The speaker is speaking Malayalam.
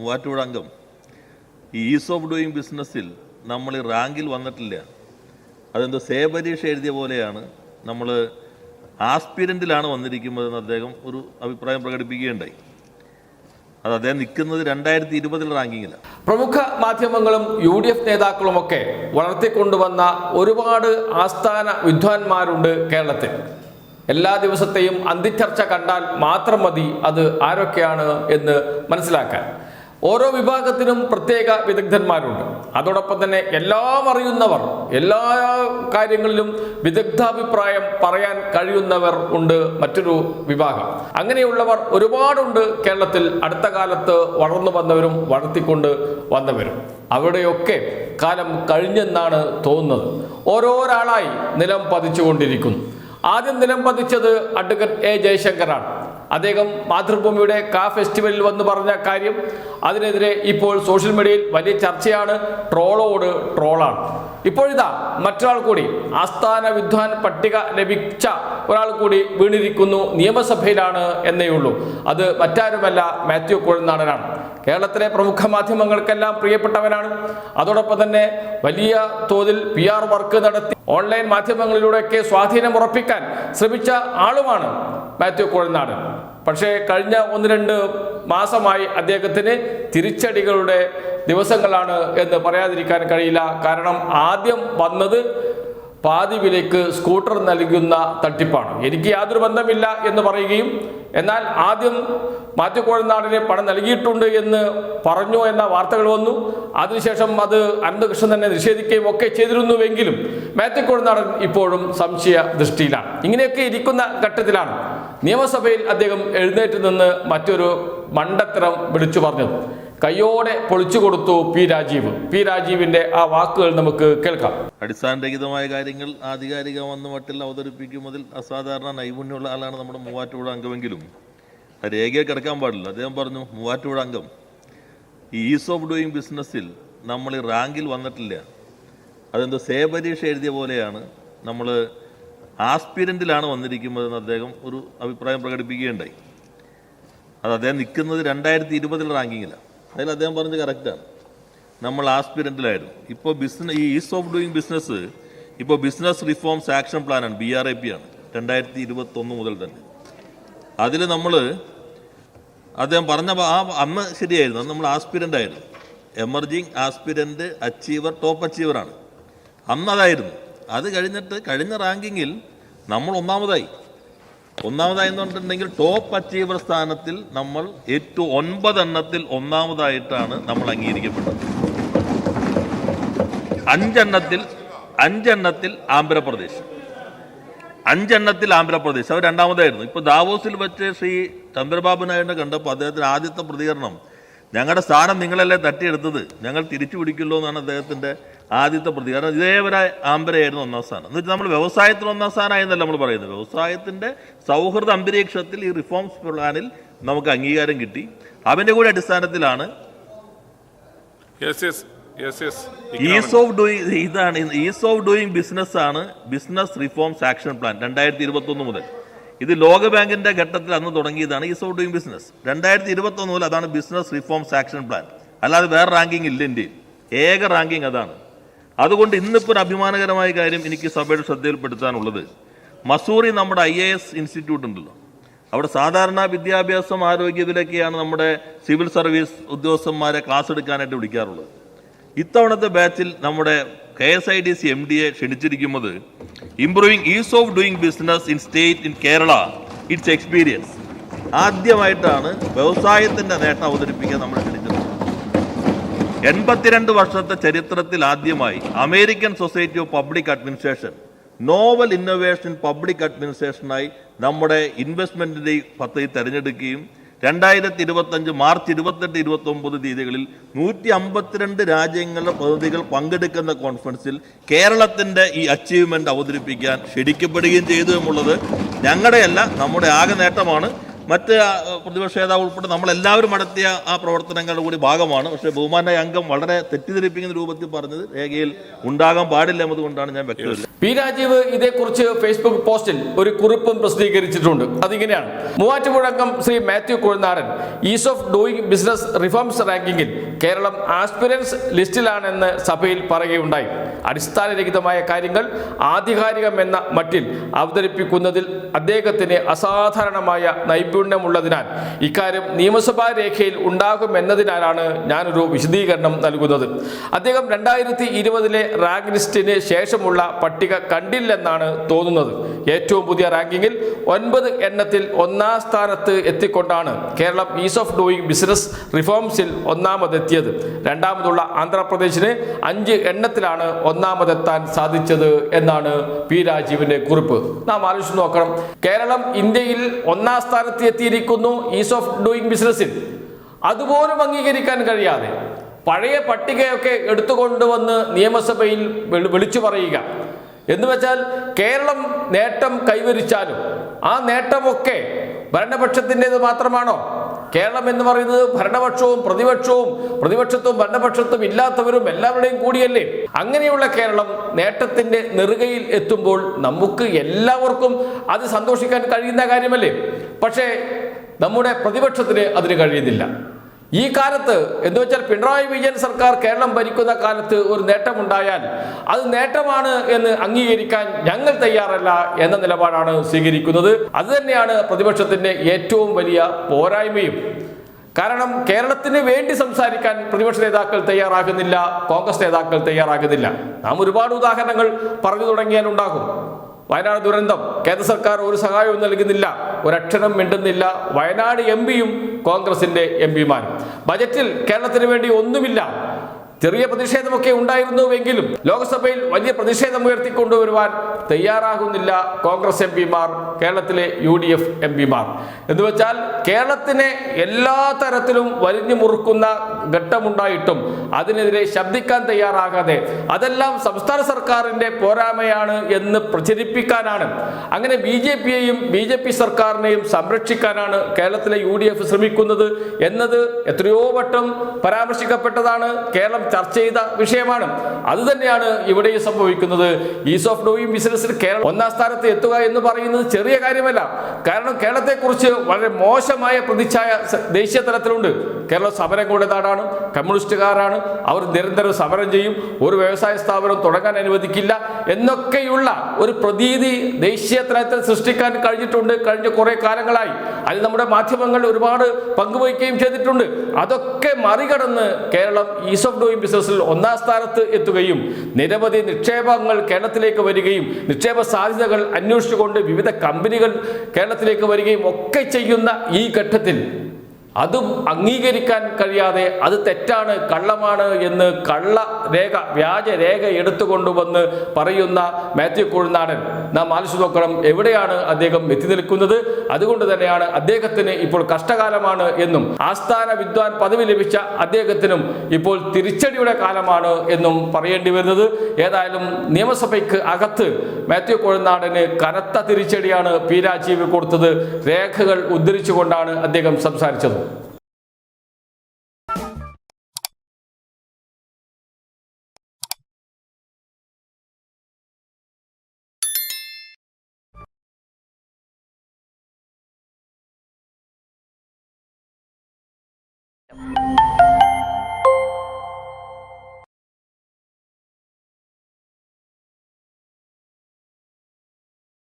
മൂവാറ്റുപുഴ അംഗം. ഈ ഈസ് ഓഫ് ഡൂയിങ് ബിസിനസ്സിൽ നമ്മൾ ഈ റാങ്കിൽ വന്നിട്ടില്ല. അതെന്തോ സേ പരീക്ഷ എഴുതിയ പോലെയാണ് നമ്മൾ ആസ്പിരന്റിലാണ് വന്നിരിക്കുന്നതെന്ന് അദ്ദേഹം ഒരു അഭിപ്രായം പ്രകടിപ്പിക്കുകയുണ്ടായി. അത് അദ്ദേഹം നിൽക്കുന്നത് രണ്ടായിരത്തി ഇരുപതിൽ റാങ്കിങ്ങിലാണ് പ്രമുഖ മാധ്യമങ്ങളും യു ഡി എഫ് നേതാക്കളുമൊക്കെ വളർത്തിക്കൊണ്ടുവന്ന ഒരുപാട് ആസ്ഥാന വിദ്വാൻമാരുണ്ട് കേരളത്തിൽ. എല്ലാ ദിവസത്തെയും അന്തിച്ചർച്ച കണ്ടാൽ മാത്രം മതി അത് ആരൊക്കെയാണ് എന്ന് മനസ്സിലാക്കാൻ. ഓരോ വിഭാഗത്തിനും പ്രത്യേക വിദഗ്ധന്മാരുണ്ട്. അതോടൊപ്പം തന്നെ എല്ലാം അറിയുന്നവർ എല്ലാ കാര്യങ്ങളിലും വിദഗ്ധാഭിപ്രായം പറയാൻ കഴിയുന്നവർ ഉണ്ട് മറ്റൊരു വിഭാഗം. അങ്ങനെയുള്ളവർ ഒരുപാടുണ്ട് കേരളത്തിൽ അടുത്ത കാലത്ത് വളർന്നു വന്നവരും വളർത്തിക്കൊണ്ട് വന്നവരും. അവിടെയൊക്കെ കാലം കഴിഞ്ഞെന്നാണ് തോന്നുന്നത്. ഓരോരാളായി നിലം പതിച്ചുകൊണ്ടിരിക്കുന്നു. ആദ്യം നിലം പതിച്ചത് അഡ്വക്കേറ്റ് എ ജയശങ്കറാണ്. അദ്ദേഹം മാതൃഭൂമിയുടെ കാ ഫെസ്റ്റിവലിൽ വന്ന് പറഞ്ഞ കാര്യം അതിനെതിരെ ഇപ്പോൾ സോഷ്യൽ മീഡിയയിൽ വലിയ ചർച്ചയാണ്. ട്രോളോട് ട്രോളാണ്. ഇപ്പോഴിതാ മറ്റൊരാൾ കൂടി ആസ്ഥാന വിദ്വാൻ പട്ടിക ലഭിച്ച ഒരാൾ കൂടി വീണിരിക്കുന്നു നിയമസഭയിലാണ് എന്നേയുള്ളൂ അത് മറ്റാരുമല്ല മാത്യു കുഴൽനാടനാണ് കേരളത്തിലെ പ്രമുഖ മാധ്യമങ്ങൾക്കെല്ലാം പ്രിയപ്പെട്ടവനാണ് അതോടൊപ്പം തന്നെ വലിയ തോതിൽ പി ആർ വർക്ക് നടത്തി ഓൺലൈൻ മാധ്യമങ്ങളിലൂടെയൊക്കെ സ്വാധീനം ഉറപ്പിക്കാൻ ശ്രമിച്ച ആളുമാണ് മാത്യു കോഴനാട്. പക്ഷേ കഴിഞ്ഞ ഒന്ന് രണ്ട് മാസമായി അദ്ദേഹത്തിന് തിരിച്ചടികളുടെ ദിവസങ്ങളാണ് എന്ന് പറയാതിരിക്കാൻ കഴിയില്ല. കാരണം ആദ്യം വന്നത് പാതി വിലയ്ക്ക് സ്കൂട്ടർ നൽകുന്ന തട്ടിപ്പാണ്. എനിക്ക് യാതൊരു ബന്ധമില്ല എന്ന് പറയുകയും എന്നാൽ ആദ്യം മാത്യു കോഴനാടിനെ പണം നൽകിയിട്ടുണ്ട് എന്ന് പറഞ്ഞു എന്ന വാർത്തകൾ വന്നു. അതിനുശേഷം അത് അനന്തകൃഷ്ണൻ തന്നെ നിഷേധിക്കുകയും ഒക്കെ ചെയ്തിരുന്നുവെങ്കിലും മാത്യു കോഴനാടൻ ഇപ്പോഴും സംശയ ദൃഷ്ടിയിലാണ്. ഇങ്ങനെയൊക്കെ ഇരിക്കുന്ന ഘട്ടത്തിലാണ് നിയമസഭയിൽ അദ്ദേഹം എഴുന്നേറ്റ് നിന്ന് മറ്റൊരു മണ്ടത്തരം വിളിച്ചു പറഞ്ഞത്. കയ്യോടെ പൊളിച്ചു കൊടുത്തു പി രാജീവ്. പി രാജീവിന്റെ ആ വാക്കുകൾ നമുക്ക് കേൾക്കാം. അടിസ്ഥാനരഹിതമായ കാര്യങ്ങൾ ആധികാരികമെന്ന മട്ടിൽ അവതരിപ്പിക്കുന്നതിൽ അസാധാരണ നൈപുണ്യമുള്ള ആളാണ് നമ്മുടെ മൂവാറ്റുപുഴ അംഗമെങ്കിലും. രേഖയെ കിടക്കാൻ പാടില്ല. അദ്ദേഹം പറഞ്ഞു മൂവാറ്റുപുഴ അംഗം. ഈസ് ഓഫ് ഡൂയിങ് ബിസിനസ്സിൽ നമ്മൾ ഈ റാങ്കിൽ വന്നിട്ടില്ല. അതെന്തോ സേ പരീക്ഷ എഴുതിയ പോലെയാണ്. നമ്മൾ ആസ്പിരന്റിലാണ് വന്നിരിക്കുന്നതെന്ന് അദ്ദേഹം ഒരു അഭിപ്രായം പ്രകടിപ്പിക്കുകയുണ്ടായി. അത് അദ്ദേഹം നിൽക്കുന്നത് രണ്ടായിരത്തി ഇരുപതിൽ റാങ്കിങ്ങിലാണ്. അതിൽ അദ്ദേഹം പറഞ്ഞത് കറക്റ്റാണ് നമ്മൾ ആസ്പിരന്റിലായിരുന്നു ഇപ്പോൾ ബിസിനസ് ഈ ഈസ് ഓഫ് ഡൂയിങ് ബിസിനസ് ഇപ്പോൾ ബിസിനസ് റിഫോംസ് ആക്ഷൻ പ്ലാനാണ് ബി ആർ ഐ പി ആണ് രണ്ടായിരത്തി ഇരുപത്തൊന്ന് മുതൽ തന്നെ. അതിൽ നമ്മൾ അദ്ദേഹം പറഞ്ഞ ആ അന്ന് ശരിയായിരുന്നു അന്ന് നമ്മൾ ആസ്പിരന്റ് ആയിരുന്നു. എമർജിങ് ആസ്പിരന്റ് അച്ചീവർ ടോപ്പ് അച്ചീവറാണ് അന്ന് അതായിരുന്നു. അത് കഴിഞ്ഞിട്ട് കഴിഞ്ഞ റാങ്കിങ്ങിൽ നമ്മൾ ഒന്നാമതായി. ഒന്നാമതായി എന്ന് ടോപ്പ് അച്ചീവർ സ്ഥാനത്തിൽ നമ്മൾ ഏറ്റവും ഒൻപതെണ്ണത്തിൽ ഒന്നാമതായിട്ടാണ് നമ്മൾ അംഗീകരിക്കപ്പെട്ടത്. അഞ്ചെണ്ണത്തിൽ അഞ്ചെണ്ണത്തിൽ ആന്ധ്രാപ്രദേശ്. അഞ്ചെണ്ണത്തിൽ ആന്ധ്രാപ്രദേശ്. അവർ രണ്ടാമതായിരുന്നു. ഇപ്പോൾ ദാവോസിൽ വെച്ച് ശ്രീ ചന്ദ്രബാബു നായിഡുനെ കണ്ടപ്പോൾ അദ്ദേഹത്തിന് ആദ്യത്തെ പ്രതികരണം ഞങ്ങളുടെ സ്ഥാനം നിങ്ങളല്ലേ തട്ടിയെടുത്തത്? ഞങ്ങൾ തിരിച്ചു പിടിക്കുള്ളൂ എന്നാണ് അദ്ദേഹത്തിന്റെ ആദ്യത്തെ പ്രതി കാരണം ഇതേവരെ ആന്ധ്രയായിരുന്നു ഒന്നാം സ്ഥാനം. എന്ന് വെച്ചാൽ നമ്മൾ വ്യവസായത്തിൽ ഒന്നാം സ്ഥാനമായെന്നല്ല നമ്മൾ പറയുന്നത്. വ്യവസായത്തിന്റെ സൗഹൃദ അന്തരീക്ഷത്തിൽ ഈ റിഫോംസ് പ്ലാനിൽ നമുക്ക് അംഗീകാരം കിട്ടി. അവന്റെ കൂടെ അടിസ്ഥാനത്തിലാണ് ഈസ് ഓഫ് ഡൂയിങ് ഇതാണ് ഈസ് ഓഫ് ഡൂയിങ് ബിസിനസ് ആണ് ബിസിനസ് റിഫോംസ് ആക്ഷൻ പ്ലാൻ രണ്ടായിരത്തി ഇരുപത്തൊന്ന് മുതൽ. ഇത് ലോകബാങ്കിന്റെ ഘട്ടത്തിൽ അന്ന് തുടങ്ങിയതാണ് ഈസ് ഓഫ് ഡൂയിങ് ബിസിനസ് രണ്ടായിരത്തി ഇരുപത്തൊന്ന് മുതൽ അതാണ് ബിസിനസ് റിഫോംസ് ആക്ഷൻ പ്ലാൻ അല്ലാതെ വേറെ റാങ്കിങ് ഇല്ല ഇന്ത്യയിൽ. ഏക റാങ്കിങ് അതാണ്. അതുകൊണ്ട് ഇന്നിപ്പോൾ ഒരു അഭിമാനകരമായ കാര്യം എനിക്ക് സഭയുടെ ശ്രദ്ധയിൽപ്പെടുത്താനുള്ളത്. മസൂറി നമ്മുടെ ഐ എ എസ് ഇൻസ്റ്റിറ്റ്യൂട്ട് ഉണ്ടല്ലോ അവിടെ സാധാരണ വിദ്യാഭ്യാസം ആരോഗ്യ ഇതിലൊക്കെയാണ് നമ്മുടെ സിവിൽ സർവീസ് ഉദ്യോഗസ്ഥന്മാരെ ക്ലാസ് എടുക്കാനായിട്ട് വിളിക്കാറുള്ളത്. ഇത്തവണത്തെ ബാച്ചിൽ നമ്മുടെ K S I D C M D A ക്ഷണിച്ചിരിക്കുന്നത് improving ease of doing business in state in Kerala it's experience. ആദ്യമായിട്ടാണ് വ്യവസായത്തിന്റെ നേട്ടം അവതരിപ്പിക്കാൻ നമ്മൾ എൺപത്തിരണ്ട് വർഷത്തെ ചരിത്രത്തിൽ ആദ്യമായി American society of public administration novel innovation public അഡ്മിനിസ്ട്രേഷനായി നമ്മുടെ ഇൻവെസ്റ്റ്മെന്റിന്റെ പദ്ധതി തിരഞ്ഞെടുക്കുകയും രണ്ടായിരത്തി ഇരുപത്തഞ്ച് മാർച്ച് ഇരുപത്തെട്ട് ഇരുപത്തി ഒമ്പത് തീയതികളിൽ നൂറ്റി അമ്പത്തിരണ്ട് രാജ്യങ്ങളുടെ പ്രതിനിധികൾ പങ്കെടുക്കുന്ന കോൺഫറൻസിൽ കേരളത്തിന്റെ ഈ അച്ചീവ്മെന്റ് അവതരിപ്പിക്കാൻ ക്ഷണിക്കപ്പെടുകയും ചെയ്തു എന്നുള്ളത് ഞങ്ങളുടെയല്ല നമ്മുടെ ആകെ നേട്ടമാണ്. മറ്റ് പ്രതിപക്ഷ നേതാവ് ഉൾപ്പെടെ നമ്മളെല്ലാവരും നടത്തിയ ആ പ്രവർത്തനങ്ങളുടെ കൂടി ഭാഗമാണ്. പക്ഷേ ബഹുമാനായ അംഗം വളരെ തെറ്റിദ്ധരിപ്പിക്കുന്ന രൂപത്തിൽ പറഞ്ഞത് രേഖയിൽ ഉണ്ടാകാൻ പാടില്ല എന്നതുകൊണ്ടാണ് ഞാൻ വ്യക്തമല്ല. പി രാജീവ് ഇതേക്കുറിച്ച് ഫേസ്ബുക്ക് പോസ്റ്റിൽ ഒരു കുറിപ്പും പ്രസിദ്ധീകരിച്ചിട്ടുണ്ട്. അതിങ്ങനെയാണ്. മൂവാറ്റുപുഴ അംഗം Shri Mathew Kuzhalnadan ease of doing business reforms റാങ്കിങ്ങിൽ കേരളം ആസ്പിരൻസ് ലിസ്റ്റിലാണെന്ന് സഭയിൽ പറയുകയുണ്ടായി. അടിസ്ഥാനരഹിതമായ കാര്യങ്ങൾ ആധികാരികമെന്ന മട്ടിൽ അവതരിപ്പിക്കുന്നതിൽ അദ്ദേഹത്തിന് അസാധാരണമായ നൈപുണ്യമുള്ളതിനാൽ ഇക്കാര്യം നിയമസഭാ രേഖയിൽ ഉണ്ടാകുമെന്നതിനാലാണ് ഞാനൊരു വിശദീകരണം നൽകുന്നത്. അദ്ദേഹം രണ്ടായിരത്തി ഇരുപതിലെ റാങ്ക് ലിസ്റ്റിന് ശേഷമുള്ള പട്ടിക കണ്ടില്ലെന്നാണ് തോന്നുന്നത്. ഏറ്റവും പുതിയ റാങ്കിങ്ങിൽ ഒൻപത് എണ്ണത്തിൽ ഒന്നാം സ്ഥാനത്ത് എത്തിക്കൊണ്ടാണ് Keralam ease of doing business റിഫോംസിൽ ഒന്നാമതെത്തിയത്. രണ്ടാമതുള്ള ആന്ധ്രാപ്രദേശിന് അഞ്ച് എണ്ണത്തിലാണ് ഒന്നാമതെത്താൻ സാധിച്ചത് എന്നാണ് പി രാജീവിന്റെ കുറിപ്പ്. നാം ആലോചിച്ച് നോക്കണം. കേരളം ഇന്ത്യയിൽ ഒന്നാം സ്ഥാനത്ത് എത്തിയിരിക്കുന്നു ഈസ് ഓഫ് ഡൂയിങ് ബിസിനസ്സിൽ അതുപോലും അംഗീകരിക്കാൻ കഴിയാതെ പഴയ പട്ടികയൊക്കെ എടുത്തുകൊണ്ടുവന്ന് നിയമസഭയിൽ വിളി- വിളിച്ചു പറയുക. എന്ന് വെച്ചാൽ കേരളം നേട്ടം കൈവരിച്ചാലും ആ നേട്ടമൊക്കെ ഭരണപക്ഷത്തിന്റെത് മാത്രമാണോ? കേരളം എന്ന് പറയുന്നത് ഭരണപക്ഷവും പ്രതിപക്ഷവും പ്രതിപക്ഷത്തും ഭരണപക്ഷത്തും ഇല്ലാത്തവരും എല്ലാവരുടെയും കൂടിയല്ലേ? അങ്ങനെയുള്ള കേരളം നേട്ടത്തിന്റെ നെറുകയിൽ എത്തുമ്പോൾ നമുക്ക് എല്ലാവർക്കും അത് സന്തോഷിക്കാൻ കഴിയുന്ന കാര്യമല്ലേ? പക്ഷേ നമ്മുടെ പ്രതിപക്ഷത്തിന് അതിന് കഴിയുന്നില്ല. ഈ കാലത്ത് എന്ന് വെച്ചാൽ പിണറായി വിജയൻ സർക്കാർ കേരളം ഭരിക്കുന്ന കാലത്ത് ഒരു നേട്ടമുണ്ടായാൽ അത് നേട്ടമാണ് എന്ന് അംഗീകരിക്കാൻ ഞങ്ങൾ തയ്യാറല്ല എന്ന നിലപാടാണ് സ്വീകരിക്കുന്നത്. അത് തന്നെയാണ് പ്രതിപക്ഷത്തിന്റെ ഏറ്റവും വലിയ പോരായ്മയും. കാരണം കേരളത്തിന് വേണ്ടി സംസാരിക്കാൻ പ്രതിപക്ഷ നേതാക്കൾ തയ്യാറാകുന്നില്ല കോൺഗ്രസ് നേതാക്കൾ തയ്യാറാകുന്നില്ല. നാം ഒരുപാട് ഉദാഹരണങ്ങൾ പറഞ്ഞു തുടങ്ങിയാൽ ഉണ്ടാകും. വയനാട് ദുരന്തം. കേന്ദ്ര സർക്കാർ ഒരു സഹായവും നൽകുന്നില്ല. ഒരക്ഷരം മിണ്ടുന്നില്ല. വയനാട് എം പിയും കോൺഗ്രസിന്റെ എം പിമാരും. ബജറ്റിൽ കേരളത്തിന് വേണ്ടി ഒന്നുമില്ല. ചെറിയ പ്രതിഷേധമൊക്കെ ഉണ്ടായിരുന്നുവെങ്കിലും ലോക്സഭയിൽ വലിയ പ്രതിഷേധം ഉയർത്തിക്കൊണ്ടുവരുവാൻ തയ്യാറാകുന്നില്ല കോൺഗ്രസ് എം പിമാർ കേരളത്തിലെ യു ഡി എഫ് എം പിമാർ. എന്ന് വെച്ചാൽ കേരളത്തിനെ എല്ലാ തരത്തിലും വലിഞ്ഞു മുറുക്കുന്ന ഘട്ടമുണ്ടായിട്ടും അതിനെതിരെ ശബ്ദിക്കാൻ തയ്യാറാകാതെ അതെല്ലാം സംസ്ഥാന സർക്കാരിന്റെ പോരായ്മയാണ് എന്ന് പ്രചരിപ്പിക്കാനാണ്. അങ്ങനെ ബി ജെ പിയെയും ബി ജെ പി സർക്കാരിനെയും സംരക്ഷിക്കാനാണ് കേരളത്തിലെ യു ഡി എഫ് ശ്രമിക്കുന്നത് എന്നത് എത്രയോ വട്ടം പരാമർശിക്കപ്പെട്ടതാണ്. കേരളം ചർച്ച ചെയ്ത വിഷയമാണ്. അത് തന്നെയാണ് ഇവിടെയും സംഭവിക്കുന്നത്. ഈസ് ഓഫ് ഡൂയിങ് ബിസിനസ്സിൽ കേരളം ഒന്നാം സ്ഥാനത്ത് എത്തുക എന്ന് പറയുന്നത് ചെറിയ കാര്യമല്ല. കാരണം കേരളത്തെക്കുറിച്ച് വളരെ മോശമായ പ്രതിച്ഛായ ദേശീയ തലത്തിലുണ്ട്. കേരളം സമരങ്ങളുടെ നാടാണ് കമ്മ്യൂണിസ്റ്റുകാരാണ് അവർ നിരന്തരം സമരം ചെയ്യും ഒരു വ്യവസായ സ്ഥാപനം തുടങ്ങാൻ അനുവദിക്കില്ല എന്നൊക്കെയുള്ള ഒരു പ്രതീതി ദേശീയ തലത്തിൽ സൃഷ്ടിക്കാൻ കഴിഞ്ഞിട്ടുണ്ട് കഴിഞ്ഞ കുറേ കാലങ്ങളായി. അതിൽ നമ്മുടെ മാധ്യമങ്ങൾ ഒരുപാട് പങ്കുവയ്ക്കുകയും ചെയ്തിട്ടുണ്ട്. അതൊക്കെ മറികടന്ന് കേരളം ഈസ് ഓഫ് ഡൂയിങ് ബിസിനസ്സിൽ ഒന്നാം സ്ഥാനത്ത് എത്തുകയും നിരവധി നിക്ഷേപങ്ങൾ കേരളത്തിലേക്ക് വരികയും നിക്ഷേപ സാധ്യതകൾ അന്വേഷിച്ചുകൊണ്ട് വിവിധ കമ്പനികൾ കേരളത്തിലേക്ക് വരികയും ഒക്കെ ചെയ്യുന്ന ഈ ഘട്ടത്തിൽ അതും അംഗീകരിക്കാൻ കഴിയാതെ അത് തെറ്റാണ് കള്ളമാണ് എന്ന് കള്ള രേഖ വ്യാജ രേഖ എടുത്തുകൊണ്ടുവന്ന് പറയുന്ന മാത്യു കുഴുനാടൻ നാം ആലോചിച്ച് നോക്കണം എവിടെയാണ് അദ്ദേഹം എത്തി നിൽക്കുന്നത്? അതുകൊണ്ട് തന്നെയാണ് അദ്ദേഹത്തിന് ഇപ്പോൾ കഷ്ടകാലമാണ് എന്നും ആസ്ഥാന വിദ്വാൻ പദവി ലഭിച്ച അദ്ദേഹത്തിനും ഇപ്പോൾ തിരിച്ചടിയുടെ കാലമാണ് എന്നും പറയേണ്ടി വരുന്നത്. ഏതായാലും നിയമസഭയ്ക്ക് അകത്ത് മാത്യു കുഴനാടന് കനത്ത തിരിച്ചടിയാണ് പി രാജീവ് കൊടുത്തത്. രേഖകൾ ഉദ്ധരിച്ചുകൊണ്ടാണ് അദ്ദേഹം സംസാരിച്ചത്. Yep.